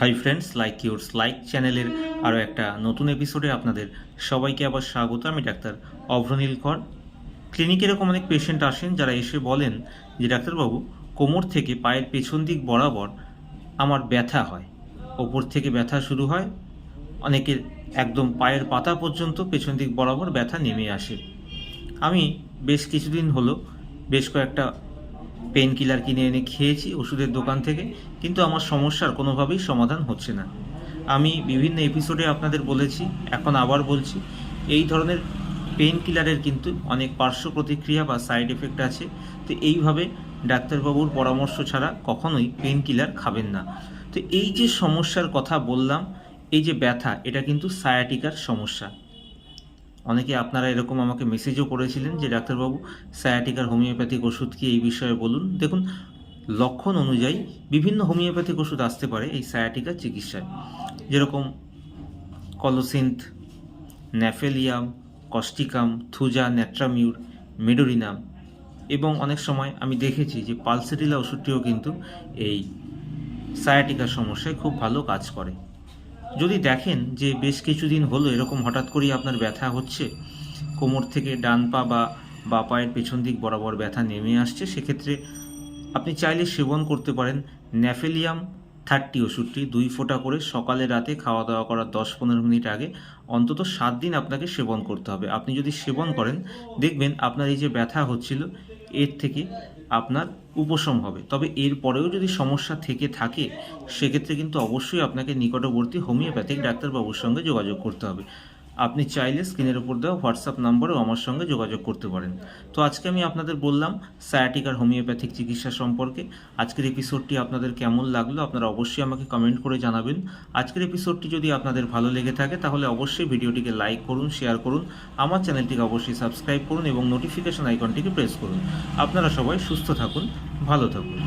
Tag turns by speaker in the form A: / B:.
A: Hi friends like yours like চ্যানেলের আরও একটা নতুন এপিসোডে আপনাদের সবাইকে আবার স্বাগত। আমি ডাক্তার অভ্রনীল কর। ক্লিনিকে এরকম অনেক পেশেন্ট আসেন যারা এসে বলেন যে ডাক্তারবাবু কোমর থেকে পায়ের পেছন দিক বরাবর আমার ব্যথা হয়। ওপর থেকে ব্যথা শুরু হয়। অনেকের একদম পায়ের পাতা পর্যন্ত পেছন দিক বরাবর ব্যথা নেমে আসে। আমি বেশ কিছুদিন হলো, বেশ কয়েকটা পেন কিলার কিনে এনে খেয়েছি, ওষুধের দোকান থেকে, কিন্তু আমার সমস্যার কোনোভাবেই সমাধান হচ্ছে না। আমি বিভিন্ন এপিসোডে আপনাদের বলেছি, এখন আবার বলছি, এই ধরনের পেন কিলারের কিন্তু অনেক পার্শ্ব প্রতিক্রিয়া বা সাইড এফেক্ট আছে। তো এইভাবে ডাক্তারবাবুর পরামর্শ ছাড়া কখনোই পেন কিলার খাবেন না। তো এই যে সমস্যার কথা বললাম, এই যে ব্যথা, এটা কিন্তু সায়াটিকার সমস্যা। অনেকে আপনারা এরকম আমাকে মেসেজও করেছিলেন যে, ডাক্তারবাবু সায়াটিকার হোমিওপ্যাথিক ওষুধ কি এই বিষয়ে বলুন? দেখুন, লক্ষণ অনুযায়ী বিভিন্ন হোমিওপ্যাথিক ওষুধ আসতে পারে এই সায়াটিকার চিকিৎসায়। যেরকম colocynth gnaphalium causticum thuja natrum mur medorrhinum এবং অনেক সময় আমি দেখেছি যে পালসেটিলা ওষুধটিও কিন্তু এই সায়াটিকার সমস্যায় খুব ভালো কাজ করে। যদি দেখেন যে বেশ কিছুদিন হলো এরকম হঠাৎ করেই আপনার ব্যথা হচ্ছে, কোমর থেকে ডান পা বা বা পায়ের পেছন দিক বরাবর ব্যথা নেমে আসছে, সেক্ষেত্রে আপনি চাইলে সেবন করতে পারেন। ন্যাফেলিয়াম থার্টি ওষুধটি দুই ফোঁটা করে সকালে রাতে খাওয়া দাওয়া করার দশ পনেরো মিনিট আগে অন্তত সাত দিন আপনাকে সেবন করতে হবে। আপনি যদি সেবন করেন, দেখবেন আপনার এই যে ব্যথা হচ্ছিল এর থেকে আপনার উপশম হবে। তবে এর পরেও যদি সমস্যা থেকে থাকে, সেক্ষেত্রে কিন্তু অবশ্যই আপনাকে নিকটবর্তী হোমিওপ্যাথিক ডাক্তারবাবুর সঙ্গে যোগাযোগ করতে হবে। আপনি চাইলে স্ক্রিনের উপর দেওয়া হোয়াটসঅ্যাপ নাম্বারেও আমার সঙ্গে যোগাযোগ করতে পারেন। তো আজকে আমি আপনাদের বললাম সায়াটিক আর হোমিওপ্যাথিক চিকিৎসা সম্পর্কে। আজকের এপিসোডটি আপনাদের কেমন লাগল আপনারা অবশ্যই আমাকে কমেন্ট করে জানাবেন। আজকের এপিসোডটি যদি আপনাদের ভালো লেগে থাকে, তাহলে অবশ্যই ভিডিওটিকে লাইক করুন শেয়ার করুন, আমার চ্যানেলটিকে অবশ্যই সাবস্ক্রাইব করুন এবং নোটিফিকেশন আইকনটিকে প্রেস করুন। আপনারা সবাই সুস্থ থাকুন, ভালো থাকুন।